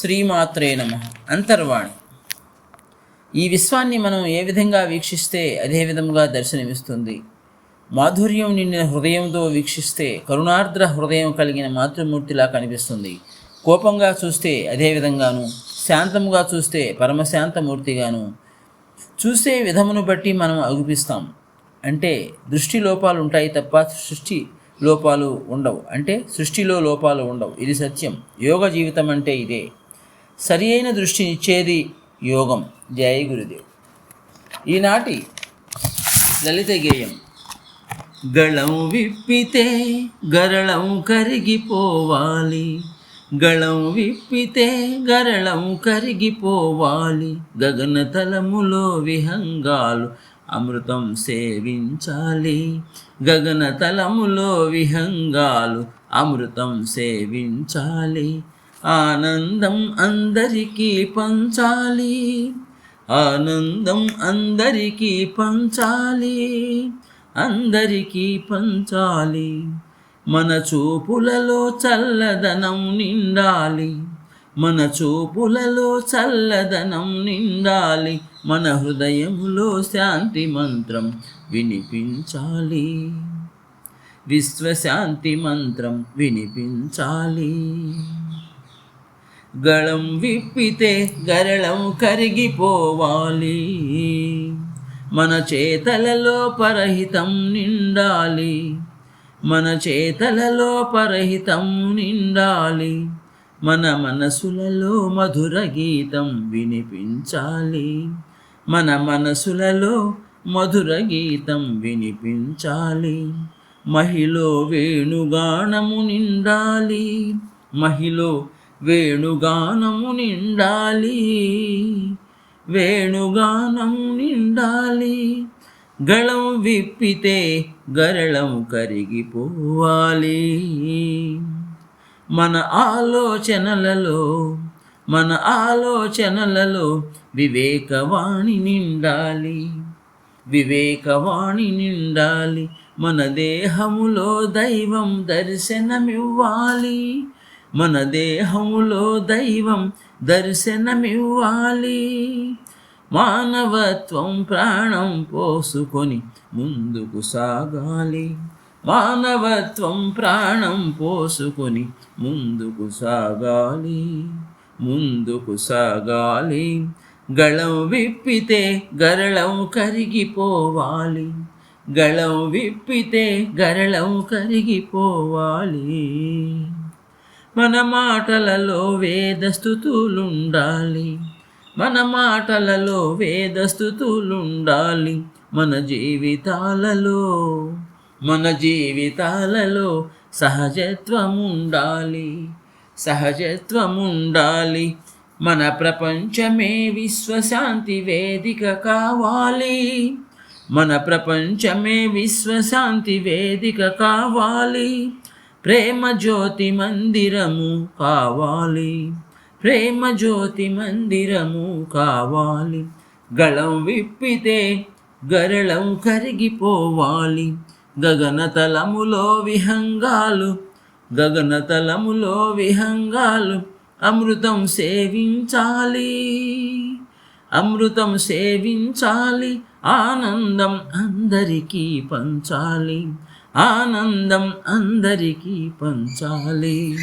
శ్రీమాత్రే నమ. అంతర్వాణి. ఈ విశ్వాన్ని మనం ఏ విధంగా వీక్షిస్తే అదే విధంగా దర్శనమిస్తుంది. మాధుర్యం నిండిన హృదయంతో వీక్షిస్తే కరుణార్ద్ర హృదయం కలిగిన మాతృమూర్తిలా కనిపిస్తుంది. కోపంగా చూస్తే అదే విధంగాను శాంతముగా చూస్తే పరమశాంతమూర్తిగాను. చూసే విధమును బట్టి మనం అగుపిస్తాం. అంటే దృష్టి లోపాలు ఉంటాయి తప్ప సృష్టి లోపాలు ఉండవు. అంటే సృష్టిలో లోపాలు ఉండవు. ఇది సత్యం. యోగ జీవితం అంటే ఇదే. సరి అయిన దృష్టినిచ్చేది యోగం. జయ గురుదేవ్. ఈనాటి లలిత గేయం. గళం విప్పితే గరళం కరిగిపోవాలి. గళం విప్పితే గరళం కరిగిపోవాలి. గగనతలములో విహంగాలు అమృతం సేవించాలి. గగనతలములో విహంగాలు అమృతం సేవించాలి. ఆనందం అందరికీ పంచాలి. ఆనందం అందరికీ పంచాలి. అందరికీ పంచాలి. మన చూపులలో చల్లదనం నిండాలి. మన చూపులలో చల్లదనం నిండాలి. మన హృదయములో శాంతి మంత్రం వినిపించాలి. విశ్వశాంతి మంత్రం వినిపించాలి. గళం విప్పితే గరళం కరిగిపోవాలి. మన చేతలలో పరహితం నిండాలి. మన చేతలలో పరహితం నిండాలి. మన మనసులలో మధుర గీతం వినిపించాలి. మన మనసులలో మధుర గీతం వినిపించాలి. మహిళ వేణుగానము నిండాలి. మహిళ వేణుగానము నిండాలి. వేణుగానము నిండాలి. గళం విప్పితే గరళం కరిగిపోవాలి. మన ఆలోచనలలో మన ఆలోచనలలో వివేకవాణి నిండాలి. వివేకవాణి నిండాలి. మన దేహములో దైవం దర్శనమివ్వాలి. మన దేహంలో దైవం దర్శనమివ్వాలి. మానవత్వం ప్రాణం పోసుకొని ముందుకు సాగాలి. మానవత్వం ప్రాణం పోసుకొని ముందుకు సాగాలి. ముందుకు సాగాలి. గళం విప్పితే గరళం కరిగిపోవాలి. గళం విప్పితే గరళం కరిగిపోవాలి. మన మాటలలో వేదస్థుతులుండాలి మన మాటలలో వేదస్థుతులుండాలి మన జీవితాలలో మన జీవితాలలో సహజత్వం ఉండాలి సహజత్వం ఉండాలి మన ప్రపంచమే విశ్వశాంతి వేదిక కావాలి. మన ప్రపంచమే విశ్వశాంతి వేదిక కావాలి. ప్రేమ జ్యోతి మందిరము కావాలి. ప్రేమ జ్యోతి మందిరము కావాలి. గళం విప్పితే గరళం కరిగిపోవాలి. గగనతలములో విహంగాలు గగనతలములో విహంగాలు అమృతం సేవించాలి. అమృతం సేవించాలి ఆనందం అందరికీ పంచాలి. ఆనందం అందరికీ పంచాలి.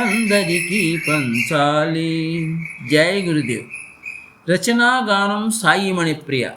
అందరికీ పంచాలి. జయ గురుదేవ్. రచనా గానం సాయి మణిప్రియ